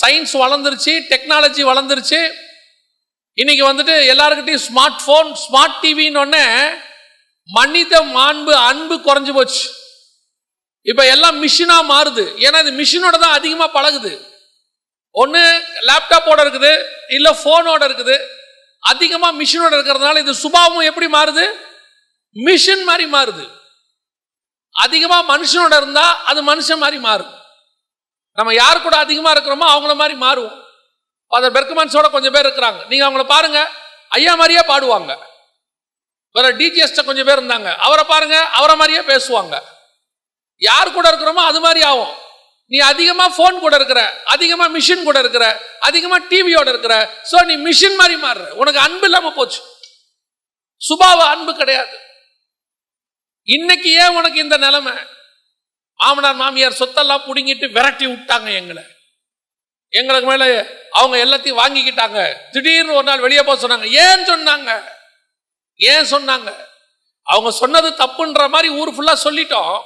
Science வளர்ந்துருச்சு technology வளர்ந்துருச்சு. இன்னைக்கு வந்துட்டு எல்லாருக்கிட்டையும் ஸ்மார்ட் ஃபோன் ஸ்மார்ட் டிவின்னு ஒன்னே மனித மாண்பு அன்பு குறைஞ்சு போச்சு. இப்போ எல்லாம் மிஷினாக மாறுது. ஏன்னா இது மிஷினோட தான் அதிகமாக பழகுது. ஒன்று லேப்டாப்போட இருக்குது இல்லை ஃபோனோட இருக்குது. அதிகமாக மிஷினோட இருக்கிறதுனால இது சுபாவம் எப்படி மாறுது? மிஷின் மாதிரி மாறுது. அதிகமாக மனுஷனோட இருந்தால் அது மனுஷன் மாதிரி மாறும். நம்ம யார் கூட அதிகமாக இருக்கிறோமோ அவங்கள மாதிரி மாறுவோம். ஃபாதர் பெர்கமன்ஸோட கொஞ்சம் பேர் இருக்கிறாங்க. நீங்கள் அவங்கள பாருங்க. ஐயா மாதிரியே பாடுவாங்க. வேற டிஜிஎஸ்ட கொஞ்சம் பேர் இருந்தாங்க. அவரை பாருங்க அவரை மாதிரியே பேசுவாங்க. யார் கூட இருக்கிறோமோ அது மாதிரி ஆகும். நீ அதிகமாக ஃபோன் கூட இருக்கிற அதிகமாக மிஷின் கூட இருக்கிற அதிகமாக டிவியோட இருக்கிற ஸோ நீ மிஷின் மாதிரி மாறுற. உனக்கு அன்பு இல்லாமல் போச்சு. சுபாவ அன்பு கிடையாது. இன்னைக்கு ஏன் உனக்கு இந்த நிலைமை? மாமனார் மாமியார் சொத்தெல்லாம் பிடுங்கிட்டு விரட்டி விட்டாங்க எங்களை. எங்களுக்கு மேல அவங்க எல்லாத்தையும் வாங்கிக்கிட்டாங்க. திடீர்னு ஒரு நாள் வெளியே போக சொன்னாங்க. ஏன் சொன்னாங்க? ஏன் சொன்னாங்க? அவங்க சொன்னது தப்புன்ற மாதிரி ஊர் ஃபுல்லா சொல்லிட்டோம்.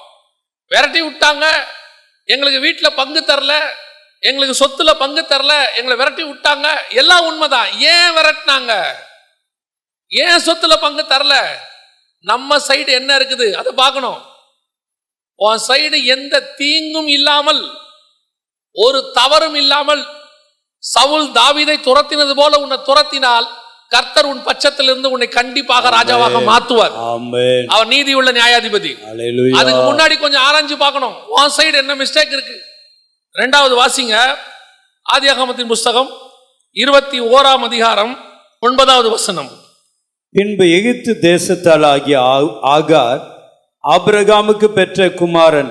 விரட்டி விட்டாங்க. எங்களுக்கு வீட்டில் பங்கு தரல. எங்களுக்கு சொத்துல பங்கு தரல. எங்களை விரட்டி விட்டாங்க. எல்லாம் உண்மைதான். ஏன் விரட்டினாங்க? ஏன் சொத்துல பங்கு தரல? நம்ம சைடு என்ன இருக்குது? அதை பார்க்கணும். உன் சைடு எந்த தீங்கும் இல்லாமல் ஒரு தவறும் இல்லாமல் சவுல் தாவீதை துரத்தினது போல உன்னை துரத்தினால் கர்த்தர் உன் பட்சத்திலிருந்து உன்னை கண்டிப்பாக ராஜாவாக மாத்துவார் அவர் நீதி உள்ள நியாயாதிபதி அதுக்கு முன்னாடி கொஞ்சம் ஆராய்ஞ்சு பார்க்கணும். உன் சைடு என்ன மிஸ்டேக் இருக்கு? ரெண்டாவது வாசிங்க. ஆதியாகமத்தின் புஸ்தகம் இருபத்தி ஓராம் அதிகாரம் ஒன்பதாவது வசனம். பின்பு எகிப்து தேசத்தால் ஆகிய ஆகார் ஆபிரகாமுக்கு பெற்ற குமாரன்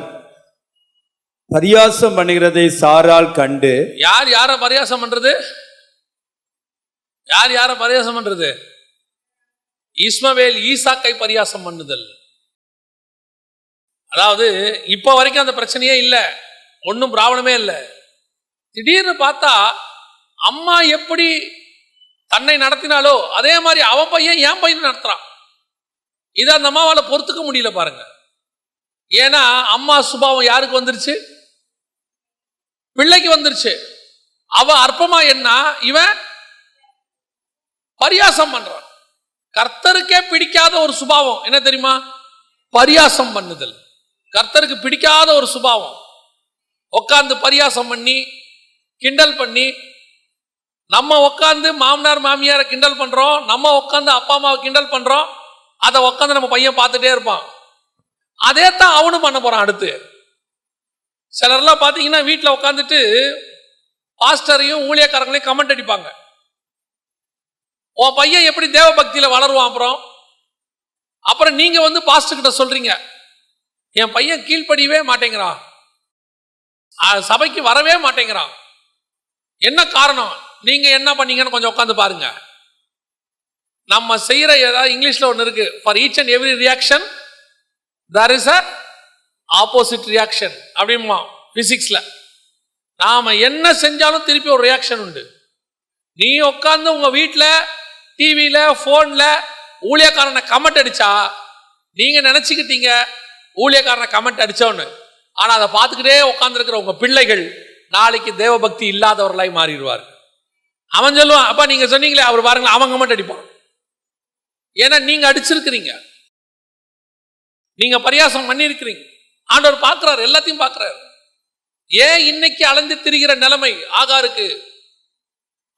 பரியாசம் பண்ணுகிறதை சாரால் கண்டு யார் யார பரியாசம் பண்றது? யார் யார பரியாசம் பண்றது? இஸ்மவேல் ஈசாக்கை பரியாசம் பண்ணுதல். அதாவது இப்போ வரைக்கும் அந்த பிரச்சனையே இல்லை. ஒன்றும் ப்ராப்ளமே இல்லை. திடீர்னு பார்த்தா அம்மா எப்படி தன்னை நடத்தினாலோ அதே மாதிரி அவன் பையன் என் பையன் நடத்துறான். இதை அந்த அம்மாவால் பொறுத்துக்க முடியல பாருங்க. ஏன்னா அம்மா சுபாவம் யாருக்கு வந்துருச்சு? பிள்ளைக்கு வந்துருச்சு. அவ அற்பமா என்ன? இவன் பரியாசம் பண்றான். கர்த்தருக்கே பிடிக்காத ஒரு சுபாவம். என்ன தெரியுமா? பரியாசம் பண்ணுதல். கர்த்தருக்கு பிடிக்காத ஒரு சுபாவம். உட்காந்து பரியாசம் பண்ணி கிண்டல் பண்ணி நம்ம உட்காந்து மாமனார் மாமியாரை கிண்டல் பண்றோம் நம்ம உட்காந்து அப்பா அம்மாவை கிண்டல் பண்றோம் அதை உட்காந்து நம்ம பையன் பார்த்துட்டே இருப்பான். அதே தான் அவனும் பண்ண போறான் அடுத்து. சிலர்லாம் பார்த்தீங்கன்னா வீட்டில் உட்காந்துட்டு பாஸ்டரையும் ஊழியக்காரங்களையும் கமெண்ட் அடிப்பாங்க. உன் பையன் எப்படி தேவ பக்தியில் வளருவான் அப்புறம்? அப்புறம் நீங்க வந்து பாஸ்டர் கிட்ட சொல்றீங்க. என் பையன் கீழ்ப்படியவே மாட்டேங்கிறான். சபைக்கு வரவே மாட்டேங்கிறான். என்ன காரணம்? நீங்க என்ன பண்ணீங்கன்னு கொஞ்சம் உட்காந்து பாருங்க. நம்ம செய்யற ஏதாவது இங்கிலீஷ்ல ஒன்று இருக்கு. For each and every reaction there is a opposite reaction அப்படிமா பிசிக்ஸ்ல நாம என்ன செஞ்சாலும் திருப்பி ஒரு ரியாக்ஷன் உண்டு. நீ உட்காந்து உங்க வீட்டில் டிவியில ஃபோனில் ஊழியக்காரனை கமெண்ட் அடிச்சா நீங்க நினைச்சுக்கிட்டீங்க ஊழியக்காரனை கமெண்ட் அடிச்சோன்னு. ஆனா அதை பார்த்துக்கிட்டே உட்காந்துருக்கிற உங்க பிள்ளைகள் நாளைக்கு தேவபக்தி இல்லாதவர்களாய் மாறிடுவார் அவன் சொல்லுவான் அப்பா நீங்க சொன்னீங்களே அவர் பாருங்களேன் அவன் கமெண்ட் அடிப்பான். ஏன்னா நீங்க அடிச்சிருக்கிறீங்க. நீங்க பரியாசம் பண்ணியிருக்கிறீங்க ஆண்டவர் பார்க்கிறார் எல்லாத்தையும் பார்க்கிறார். ஏன் இன்னைக்கு அலைந்து திரிகிற நிலைமை ஆகாருக்கு?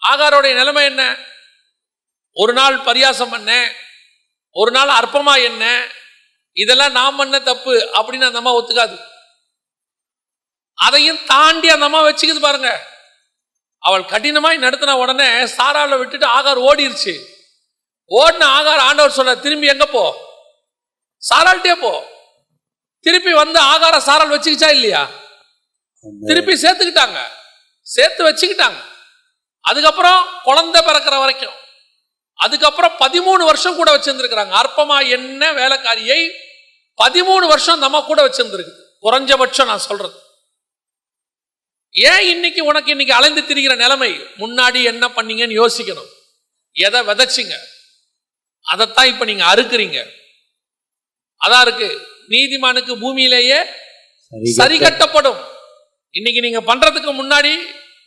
ஆகாரோடைய நிலைமை என்ன? ஒரு நாள் பரியாசம் பண்ண ஒரு நாள் அற்பமா என்ன? இதெல்லாம் நான் பண்ண தப்பு அப்படின்னு அந்த அம்மா ஒத்துக்காது. அதையும் தாண்டி அந்த அம்மா வச்சுக்குது பாருங்க. அவள் கடினமாய் நடத்தின உடனே சாராவில் விட்டுட்டு ஆகார் ஓடிருச்சு. ஓடின ஆகார் ஆண்டவர் சொல்ல திரும்பி எங்க போ? சாராள்கிட்டே போ. திருப்பி வந்து ஆகார சாரால் வச்சுக்கிச்சா இல்லையா? திருப்பி சேர்த்துக்கிட்டாங்க. சேர்த்து வச்சுக்கிட்டாங்க. அதுக்கப்புறம் குழந்தை பிறக்கிற வரைக்கும். அதுக்கப்புறம் பதிமூணு வருஷம் கூட வச்சிருந்துருக்கிறாங்க. அற்பமா என்ன வேலைக்காரியை பதிமூணு வருஷம் நம்ம கூட வச்சிருந்துருக்கு. குறைஞ்சபட்சம் நான் சொல்றது. ஏன் இன்னைக்கு உனக்கு இன்னைக்கு அலைந்து திரிகிற நிலைமை? முன்னாடி என்ன பண்ணீங்கன்னு யோசிக்கணும். எதை விதைச்சிங்க? அதைத்தான் இப்ப நீங்க அறுக்குறீங்க. அதான் இருக்கு. நீதிமானுக்கு பூமியிலேயே சரி சரி கட்டப்படும் இன்னைக்கு நீங்க பண்றதுக்கு முன்னாடி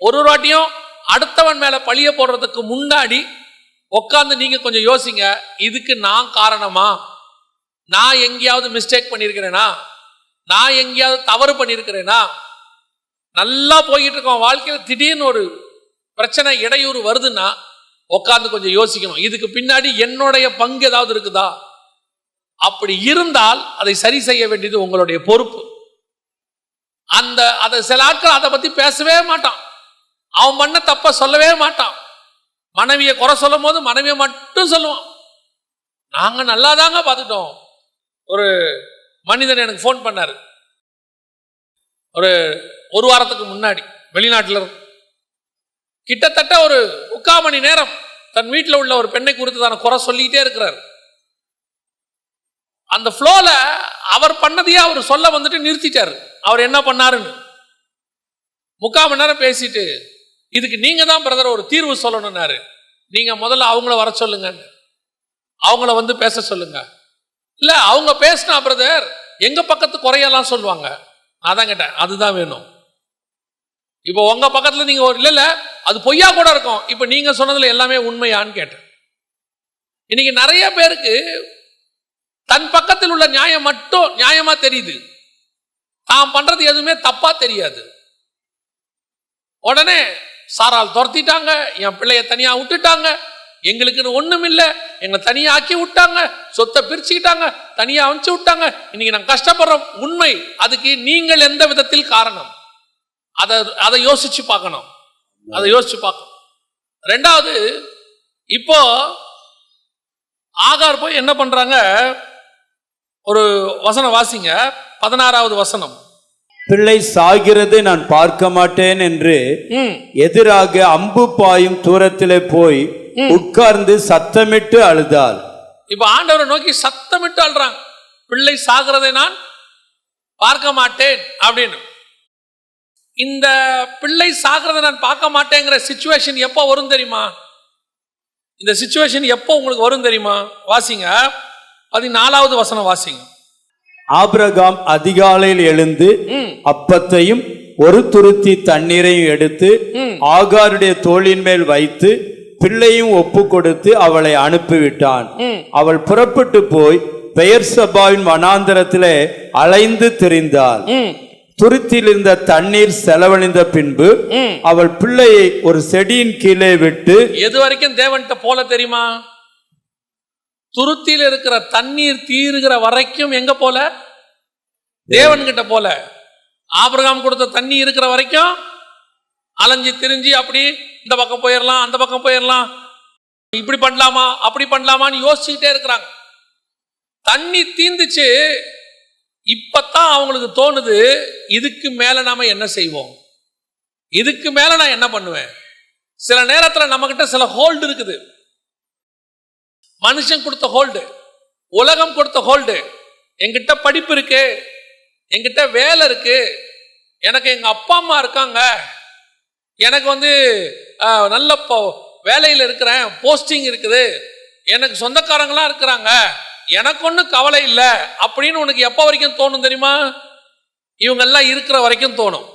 ஒரு ஒரு வாட்டியும் அடுத்தவன் மேல பழிய போடுறதுக்கு முன்னாடி உட்காந்து நீங்க கொஞ்சம் யோசிங்க இதுக்கு நான் காரணமா? நான் எங்கேயாவது மிஸ்டேக் பண்ணியிருக்கிறேனா நான் எங்கேயாவது தவறு பண்ணியிருக்கிறேனா நல்லா போய்கிட்டு இருக்கோம். வாழ்க்கையில் திடீர்னு ஒரு பிரச்சனை இடையூறு வருதுன்னா உட்காந்து கொஞ்சம் யோசிக்கணும். இதுக்கு பின்னாடி என்னுடைய பங்கு ஏதாவது இருக்குதா? அப்படி இருந்தால் அதை சரி செய்ய வேண்டியது உங்களுடைய பொறுப்பு. அந்த அதை சில ஆட்கள் அதை பத்தி பேசவே மாட்டான். அவன் பண்ண தப்ப சொல்லவே மாட்டான். மனைவியை குறை சொல்லும் போது மனைவியை மட்டும் சொல்லுவான். நாங்க நல்லா தாங்க பார்த்துட்டோம். ஒரு மனிதன் எனக்கு ஃபோன் பண்ணாரு. ஒரு ஒரு வாரத்துக்கு முன்னாடி வெளிநாட்டில் இருந்து கிட்டத்தட்ட ஒரு முக்கால் மணி நேரம் தன் வீட்டில் உள்ள ஒரு பெண்ணை குறித்து தான குறை சொல்லிக்கிட்டே இருக்கிறார். அந்த ஃப்ளோவில் அவர் பண்ணதையே அவர் சொல்ல வந்துட்டு நிறுத்திட்டார். அவர் என்ன பண்ணாருன்னு? முக்கால் மணி நேரம் பேசிட்டு இதுக்கு நீங்கள் தான் பிரதர் ஒரு தீர்வு சொல்லணும்னாரு. நீங்கள் முதல்ல அவங்கள வர சொல்லுங்க. அவங்கள வந்து பேச சொல்லுங்க. இல்லை அவங்க பேசினா பிரதர் எங்கள் பக்கத்து குறையெல்லாம் சொல்லுவாங்க? நான் தான் கேட்டேன் அதுதான் வேணும். இப்போ உங்கள் பக்கத்தில் நீங்கள் ஒரு இல்லை இல்லை அது பொய்யா கூட இருக்கும். இப்போ நீங்க சொன்னதுல எல்லாமே உண்மையான்னு கேட்டேன். இன்னைக்கு நிறைய பேருக்கு தன் பக்கத்தில் உள்ள நியாயம் மட்டும் நியாயமா தெரியுது. தான் பண்றது எதுவுமே தப்பா தெரியாது. உடனே சாரால் துரத்திட்டாங்க என் பிள்ளைய தனியா விட்டுட்டாங்க எங்களுக்குன்னு ஒண்ணும் இல்லை எங்களை தனியா ஆக்கி விட்டாங்க சொத்தை பிரிச்சுக்கிட்டாங்க தனியா அனுப்பிச்சு விட்டாங்க. இன்னைக்கு நாங்கள் கஷ்டப்படுறோம். உண்மை. அதுக்கு நீங்கள் எந்த விதத்தில் காரணம்? அதை அதை யோசிச்சு பார்க்கணும். அதை யோசிச்சு பார்க்கணும். ரெண்டாவது இப்போ ஆகார் போய் என்ன பண்றாங்க? ஒரு வசனம் வாசிங்க. பதினாறாவது வசனம். பிள்ளை சாகிறதை நான் பார்க்க மாட்டேன் என்று எதிராக அம்பு பாயும் தூரத்திலே போய் உட்கார்ந்து சத்தமிட்டு அழுதாள். இப்ப ஆண்டவரை நோக்கி சத்தமிட்டு அழுறாங்க. பிள்ளை சாகிறதை நான் பார்க்க மாட்டேன் அப்படின்னு. இந்த பிள்ளை சாகிறதை நான் பார்க்க மாட்டேங்கிற சுச்சுவேஷன் எப்போ வரும் தெரியுமா? இந்த சுச்சுவேஷன் எப்போ உங்களுக்கு வரும் தெரியுமா? வாசிங்க. பதினாலாவது வசனம் வாசிங்க. ஆபிரகாம் அதிகாலையில் எழுந்து அப்பத்தையும் ஒரு துருத்தி தண்ணீரையும் எடுத்து. ஆகாருடைய தோளின் மேல் வைத்து பிள்ளையும் ஒப்பு கொடுத்து அவளை அனுப்பிவிட்டான். அவள் புறப்பட்டு போய் பெயர் சபாவின் வனாந்தரத்திலே அலைந்து திரிந்தாள். துருத்தியில் இருந்த தண்ணீர் செலவழிந்த பின்பு அவள் பிள்ளையை ஒரு செடியின் கீழே விட்டு எது வரைக்கும் தேவன்கிட்ட போல தெரியுமா? துருத்தியில் இருக்கிற தண்ணீர் தீருகிற வரைக்கும் எங்க போல? தேவன்கிட்ட போல. ஆபிரகாம் கொடுத்த தண்ணி இருக்கிற வரைக்கும் அலைஞ்சு திரிஞ்சு அப்படி இந்த பக்கம் போயிடலாம் அந்த பக்கம் போயிடலாம் இப்படி பண்ணலாமா அப்படி பண்ணலாமான்னு யோசிச்சுக்கிட்டே இருக்கிறாங்க. தண்ணி தீந்துச்சு இப்பத்தான் அவங்களுக்கு தோணுது இதுக்கு மேல நாம என்ன செய்வோம்? இதுக்கு மேல நான் என்ன பண்ணுவேன்? சில நேரத்தில் நம்ம கிட்ட சில ஹோல்டு இருக்குது. மனுஷன் கொடுத்த ஹோல்டு உலகம் கொடுத்த ஹோல்டு எங்கிட்ட படிப்பு இருக்கு எங்கிட்ட வேலை இருக்கு எனக்கு எங்க அப்பா அம்மா இருக்காங்க எனக்கு வந்து நல்ல வேலையில் இருக்கிறேன் போஸ்டிங் இருக்குது எனக்கு சொந்தக்காரங்களாம் இருக்கிறாங்க எனக்கு ஒன்றும் கவலை இல்லை அப்படின்னு உனக்கு எப்போ வரைக்கும் தோணும் தெரியுமா? இவங்கெல்லாம் இருக்கிற வரைக்கும் தோணும்.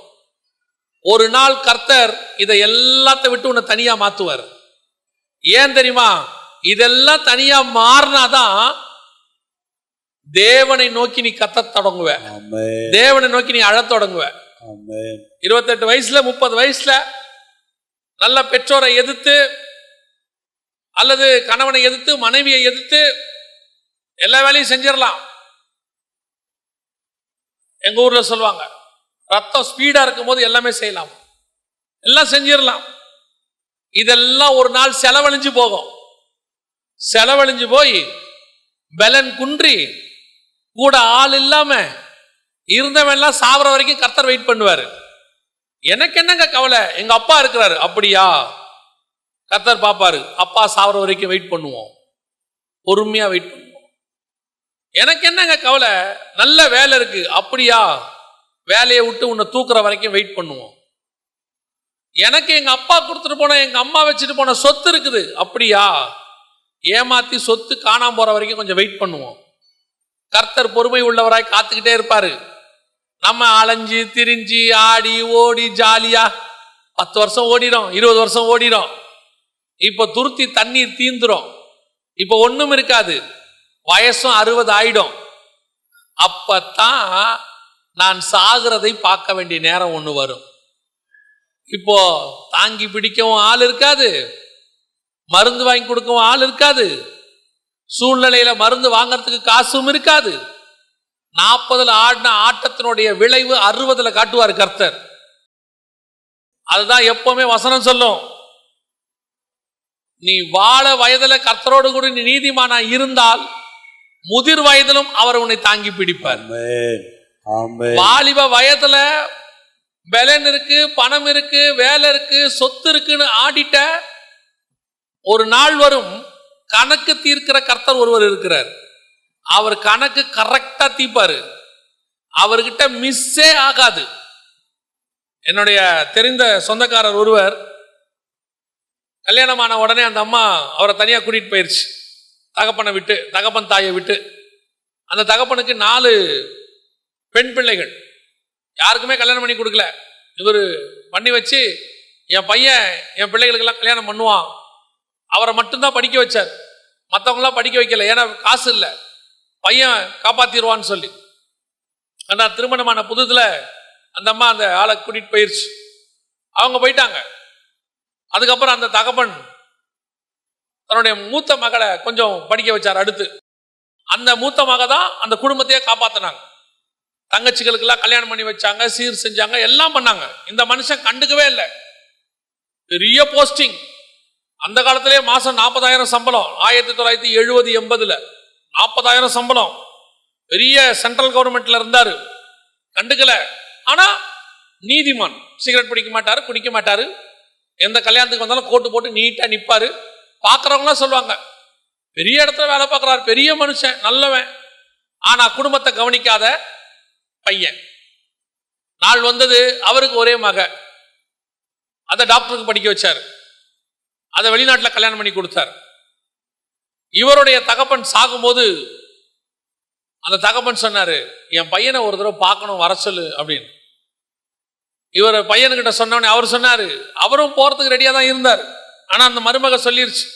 ஒரு நாள் கர்த்தர் இதை எல்லாத்த விட்டு உன்னை தனியா மாத்துவார். ஏன் தெரியுமா? இதெல்லாம் தனியா மாறினாதான் தேவனை நோக்கி நீ கத்த தொடங்குவ. தேவனை நோக்கி நீ அழத் தொடங்குவ. இருபத்தெட்டு வயசுல முப்பது வயசுல நல்ல பெற்றோரை எதிர்த்து அல்லது கணவனை எதிர்த்து மனைவியை எதிர்த்து எல்லா வேலையும் செஞ்சிடலாம். எங்க ஊர்ல சொல்லுவாங்க ரத்தம் ஸ்பீடா இருக்கும் போது எல்லாமே செய்யலாம். எல்லாம் செஞ்சிடலாம். இதெல்லாம் ஒரு நாள் செலவழிஞ்சு போகும். செலவழிஞ்சு போய் பலன் குன்றி கூட ஆள் இல்லாம இருந்தவன் எல்லாம் சாவர வரைக்கும் கர்த்தர் வெயிட் பண்ணுவாரு. எனக்கு என்னங்க கவலை? எங்க அப்பா இருக்கிறாரு. அப்படியா? கர்த்தர் பாப்பாரு அப்பா சாவர வரைக்கும் வெயிட் பண்ணுவோம். பொறுமையா வெயிட் பண்ணுவோம். எனக்கு என்னங்க கவலை? நல்ல வேலை இருக்கு. அப்படியா? வேலையை விட்டு உன்னை தூக்குற வரைக்கும் வெயிட் பண்ணுவோம். எனக்கு எங்க அப்பா கொடுத்துட்டு போன எங்க அம்மா வச்சுட்டு போன சொத்து இருக்குது. அப்படியா? ஏமாத்தி சொத்து காணாம போற வரைக்கும் கொஞ்சம் வெயிட் பண்ணுவோம். கர்த்தர் பொறுமை உள்ளவராய் காத்துக்கிட்டே இருப்பாரு. நம்ம அலைஞ்சு திரிஞ்சு ஆடி ஓடி ஜாலியா பத்து வருஷம் ஓடிடும் இருபது வருஷம் ஓடிடும். இப்போ துருத்தி தண்ணீர் தீந்துரும். இப்போ ஒண்ணும் இருக்காது. வயசும் அறுபது ஆயிடும். அப்பத்தான் நான் சாகிறதை பார்க்க வேண்டிய நேரம் ஒன்று வரும். இப்போ தாங்கி பிடிக்கவும் ஆள் இருக்காது. மருந்து வாங்கி கொடுக்கவும் ஆள் இருக்காது. சூழ்நிலையில மருந்து வாங்குறதுக்கு காசும் இருக்காது. நாற்பதுல ஆடின ஆட்டத்தினுடைய விளைவு அறுபதுல காட்டுவார் கர்த்தர். அதுதான் எப்பவுமே வசனம் சொல்லும். நீ வாழ வயதுல கர்த்தரோடு கூட நீ நீதிமானா இருந்தால் முதிர் வயதிலும் அவர் உன்னை தாங்கி பிடிப்பார். வாலிப வயதுல பலன் இருக்கு பணம் இருக்கு வேலை இருக்கு சொத்து இருக்குன்னு ஆடிட்ட ஒரு நாள் வரும் கணக்கு தீர்க்கிற கர்த்தர் ஒருவர் இருக்கிறார். அவர் கணக்கு கரெக்டா தீப்பாரு அவர்கிட்ட மிஸ்ஸே ஆகாது. என்னுடைய தெரிந்த சொந்தக்காரர் ஒருவர் கல்யாணமான உடனே அந்த அம்மா அவரை தனியா கூட்டிட்டு போயிருச்சு. தகப்பனை விட்டு தகப்பன் தாயை விட்டு அந்த தகப்பனுக்கு நாலு பெண் பிள்ளைகள். யாருக்குமே கல்யாணம் பண்ணி கொடுக்கல. இவர் பண்ணி வச்சு என் பையன் என் பிள்ளைகளுக்கெல்லாம் கல்யாணம் பண்ணுவான். அவரை மட்டும்தான் படிக்க வச்சார். மற்றவங்களாம் படிக்க வைக்கல. ஏன்னா காசு இல்லை. பையன் காப்பாத்திடுவான்னு சொல்லி. ஆனால் திருமணமான புதுதில் அந்த அம்மா அந்த ஆளை கூட்டிகிட்டு போயிருச்சு. அவங்க போயிட்டாங்க. அதுக்கப்புறம் அந்த தகப்பன் தன்னுடைய மூத்த மகளை கொஞ்சம் படிக்க வச்சார் அடுத்து. அந்த மூத்த மக தான் அந்த குடும்பத்தையே காப்பாத்தினாங்க. தங்கச்சிகளுக்கெல்லாம் கல்யாணம் பண்ணி வச்சாங்க சீர் செஞ்சாங்க எல்லாம் பண்ணாங்க. இந்த மனுஷன் கண்டுக்கவே இல்லை. பெரிய போஸ்டிங் அந்த காலத்திலே மாசம் நாற்பதாயிரம் சம்பளம். ஆயிரத்தி தொள்ளாயிரத்தி எழுபது எண்பதுல நாற்பதாயிரம் சம்பளம். பெரிய சென்ட்ரல் கவர்மெண்ட்ல இருந்தாரு. கண்டுக்கல. ஆனா நீதிமான். சிகரெட் பிடிக்க மாட்டாரு குடிக்க மாட்டாரு. எந்த கல்யாணத்துக்கு வந்தாலும் கோட்டு போட்டு நீட்டா நிப்பாரு. பார்க்குறவங்களாம் சொல்லுவாங்க பெரிய இடத்துல வேலை பார்க்குறாரு பெரிய மனுஷன் நல்லவன். ஆனால் குடும்பத்தை கவனிக்காத பையன். நாள் வந்தது அவருக்கு ஒரே மக. அதை டாக்டருக்கு படிக்க வச்சார். அதை வெளிநாட்டில் கல்யாணம் பண்ணி கொடுத்தார். இவருடைய தகப்பன் சாகும்போது அந்த தகப்பன் சொன்னார் என் பையனை ஒரு தடவை பார்க்கணும் வர சொல்லு அப்படின்னு. இவர் பையனுக்கிட்ட சொன்னோடனே அவர் சொன்னார் அவரும் போகிறதுக்கு ரெடியாக தான் இருந்தார். ஆனால் அந்த மருமக சொல்லிருச்சு.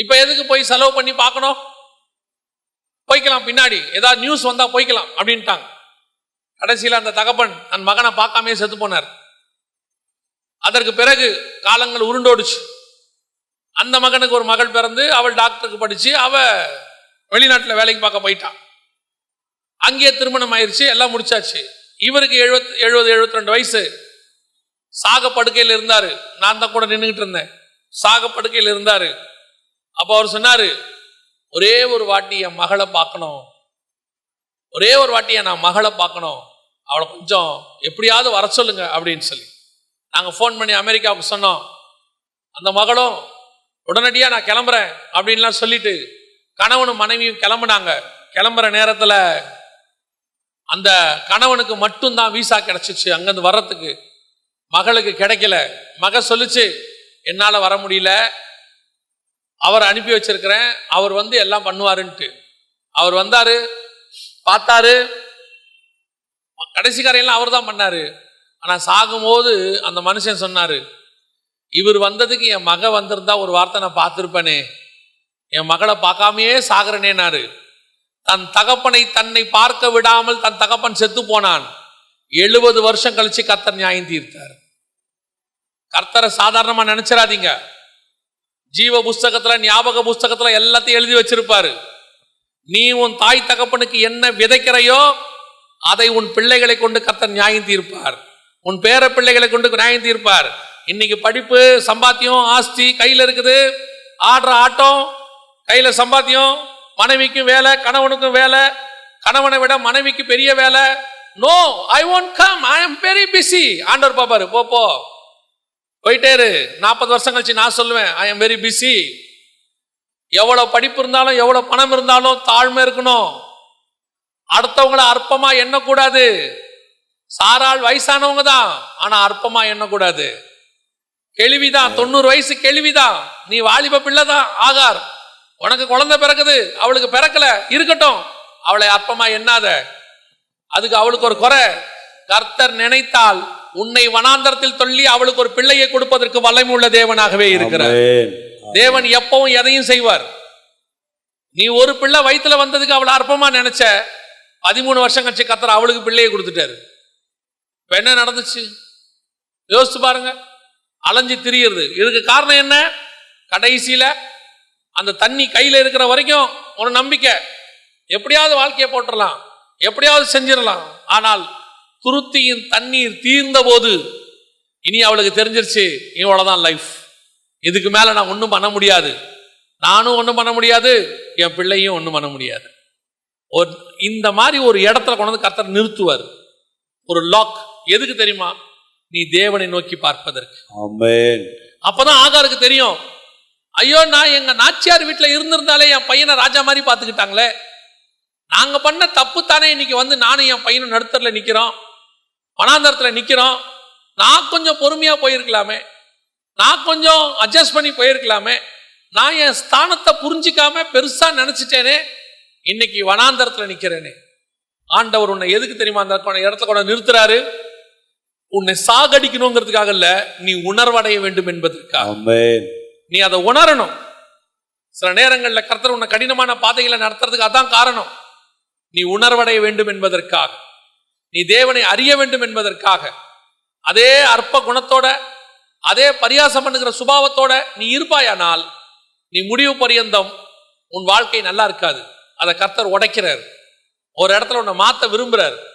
இப்போ எதுக்கு போய் செலவு பண்ணி பார்க்கணும்? போய்க்கலாம் பின்னாடி. ஏதாவது நியூஸ் வந்தால் போய்க்கலாம் அப்படின்ட்டாங்க. கடைசியில் அந்த தகப்பன் தன் மகனை பார்க்காமே செத்து போனார். அதற்கு பிறகு காலங்கள் உருண்டோடுச்சு. அந்த மகனுக்கு ஒரு மகள் பிறந்து அவள் டாக்டருக்கு படித்து அவ வெளிநாட்டில் வேலைக்கு பார்க்க போயிட்டான் அங்கேயே திருமணம் ஆயிடுச்சு எல்லாம் முடிச்சாச்சு. இவருக்கு எழுபத் எழுபது எழுபத்தி ரெண்டு வயசு. சாக படுக்கையில் இருந்தார். நான் தான் கூட நின்றுக்கிட்டு இருந்தேன். சாக படுக்கையில் அப்போ அவர் சொன்னார் ஒரே ஒரு வாட்டி என் மகளை பார்க்கணும். ஒரே ஒரு வாட்டி நான் மகளை பார்க்கணும். அவளை கொஞ்சம் எப்படியாவது வர சொல்லுங்க அப்படின்னு சொல்லி. நாங்கள் ஃபோன் பண்ணி அமெரிக்காவுக்கு சொன்னோம். அந்த மகளும் உடனடியாக நான் கிளம்புறேன் அப்படின்லாம் சொல்லிட்டு கணவனும் மனைவியும் கிளம்புனாங்க. கிளம்புற நேரத்தில் அந்த கணவனுக்கு மட்டும்தான் விசா கிடைச்சிச்சு அங்கேருந்து வர்றதுக்கு. மகளுக்கு கிடைக்கல. மக சொல்லிச்சு என்னால் வர முடியல. அவர் அனுப்பி வச்சிருக்கிறேன். அவர் வந்து எல்லாம் பண்ணுவாருன்ட்டு. அவர் வந்தாரு பார்த்தாரு. கடைசி காரையெல்லாம் அவர் தான் பண்ணாரு. ஆனால் சாகும்போது அந்த மனுஷன் சொன்னாரு இவர் வந்ததுக்கு என் மக வந்திருந்தா ஒரு வார்த்தை நான் பார்த்துருப்பேனே. என் மகளை பார்க்காமையே சாகுறனேனாரு. தன் தகப்பனை தன்னை பார்க்க விடாமல் தன் தகப்பன் செத்து போனான். எழுபது வருஷம் கழிச்சு கத்தர் நியாயம் தீர்த்தார். கர்த்தரை சாதாரணமா நினைச்சிடாதீங்க ஜீவ புஸ்தகத்துல ஞாபக புஸ்தகத்துல எல்லாத்தையும் எழுதி வச்சிருப்பாரு. நீ உன் தாய் தகப்பனுக்கு என்ன விதைக்கிறையோ அதை உன் பிள்ளைகளை கொண்டு கர்த்தர் நியாயம் தீர்ப்பார். உன் பேர பிள்ளைகளை கொண்டு நியாயம் தீர்ப்பார். இன்னைக்கு படிப்பு சம்பாத்தியம் ஆஸ்தி கையில் இருக்குது. ஆடுற ஆட்டம் கையில் சம்பாத்தியம் மனைவிக்கும் வேலை கணவனுக்கும் வேலை. கணவனை விட மனைவிக்கு பெரிய வேலை. No I won't come I am very busy ஆண்டவர் பாப்பாரு போ போ. போயிட்டே இரு. நாற்பது வருஷம் கழிச்சு நான் சொல்லுவேன் ஐ எம் வெரி பிஸி எவ்வளவு படிப்பு இருந்தாலும் எவ்வளவு பணம் இருந்தாலும் தாழ்மை இருக்கணும். அடுத்தவங்கள அற்பமா எண்ணக்கூடாது. சாராள் வயசானவங்க தான் ஆனா அற்பமா எண்ணக்கூடாது. கேள்விதான் தொண்ணூறு வயசு கேள்விதான் நீ வாலிப பிள்ளை தான் ஆகார். உனக்கு குழந்தை பிறக்குது அவளுக்கு பிறக்கல இருக்கட்டும். அவளை அற்பமா எண்ணாத. அதுக்கு அவளுக்கு ஒரு குறை. கர்த்தர் நினைத்தால் உன்னை வனாந்தரத்தில் தள்ளி அவளுக்கு ஒரு பிள்ளையை கொடுப்பதற்கு வல்லமை உள்ள தேவனாகவே இருக்கிறார். தேவன் எப்பவும் எதையும் செய்வார். நீ ஒரு பிள்ளை வயித்துல வந்ததுக்கு அவளை அற்பமா நினைச்ச பதிமூணு வருஷம் கழிச்சு கத்தர் அவளுக்கு பிள்ளையை கொடுத்துட்டாரு. இப்ப என்ன நடந்துச்சு? யோசிச்சு பாருங்க. அலைஞ்சு திரியுறது. இதுக்கு காரணம் என்ன? கடைசியில அந்த தண்ணி கையில இருக்கிற வரைக்கும் ஒரு நம்பிக்கை. எப்படியாவது வாழ்க்கையை போட்டுடலாம் எப்படியாவது செஞ்சிடலாம். ஆனால் துருத்தியின் தண்ணீர் தீர்ந்த போது இனி அவளுக்கு தெரிஞ்சிருச்சு இவ்வளவுதான் லைஃப் இதுக்கு மேல நான் ஒன்றும் பண்ண முடியாது. நானும் ஒன்றும் பண்ண முடியாது என் பிள்ளையும் ஒன்றும் பண்ண முடியாது. ஒரு இந்த மாதிரி ஒரு இடத்துல கொண்டு வந்து கர்த்தர் நிறுத்துவார். ஒரு லாக் எதுக்கு தெரியுமா? நீ தேவனை நோக்கி பார்ப்பதற்கு. அப்பதான் ஆகாருக்கு தெரியும். ஐயோ நான் எங்க நாச்சியார் வீட்டுல இருந்திருந்தாலே என் பையனை ராஜா மாதிரி பார்த்துக்கிட்டாங்களே. நாங்க பண்ண தப்பு தானே இன்னைக்கு வந்து நானும் என் பையனும் நடுத்தரில் நிக்கிறோம் வனாந்தரத்துல நிக்கிறோம். நான் கொஞ்சம் பொறுமையா போயிருக்கலாமே. நான் கொஞ்சம் அட்ஜஸ்ட் பண்ணி போயிருக்கலாமே. நான் என் ஸ்தானத்தை புரிஞ்சிக்காம பெருசா நினைச்சிட்டேனே. இன்னைக்கு வனாந்தரத்துல நிக்கிறேனே. ஆண்டவர் உன்னை எதுக்கு தெரியுமா அந்த இடத்துல கொண்டு நிறுத்துறாரு? உன்னை சாகடிக்கணுங்கிறதுக்காக இல்ல நீ உணர்வடைய வேண்டும் என்பதற்காக. நீ அதை உணரணும். சில நேரங்கள்ல கர்த்தர் உன்னை கடினமான பாதைகளை நடத்துறதுக்கு அதான் காரணம். நீ உணர்வடைய வேண்டும் என்பதற்காக நீ தேவனை அறிய வேண்டும் என்பதற்காக அதே அற்ப குணத்தோட அதே பரியாசம் பண்ணுகிற சுபாவத்தோட நீ இருப்பாயானால் நீ முடிவு பரியந்தம் உன் வாழ்க்கை நல்லா இருக்காது. அதை கர்த்தர் உடைக்கிறார். ஒரு இடத்துல உன்னை மாற்ற விரும்புகிறார்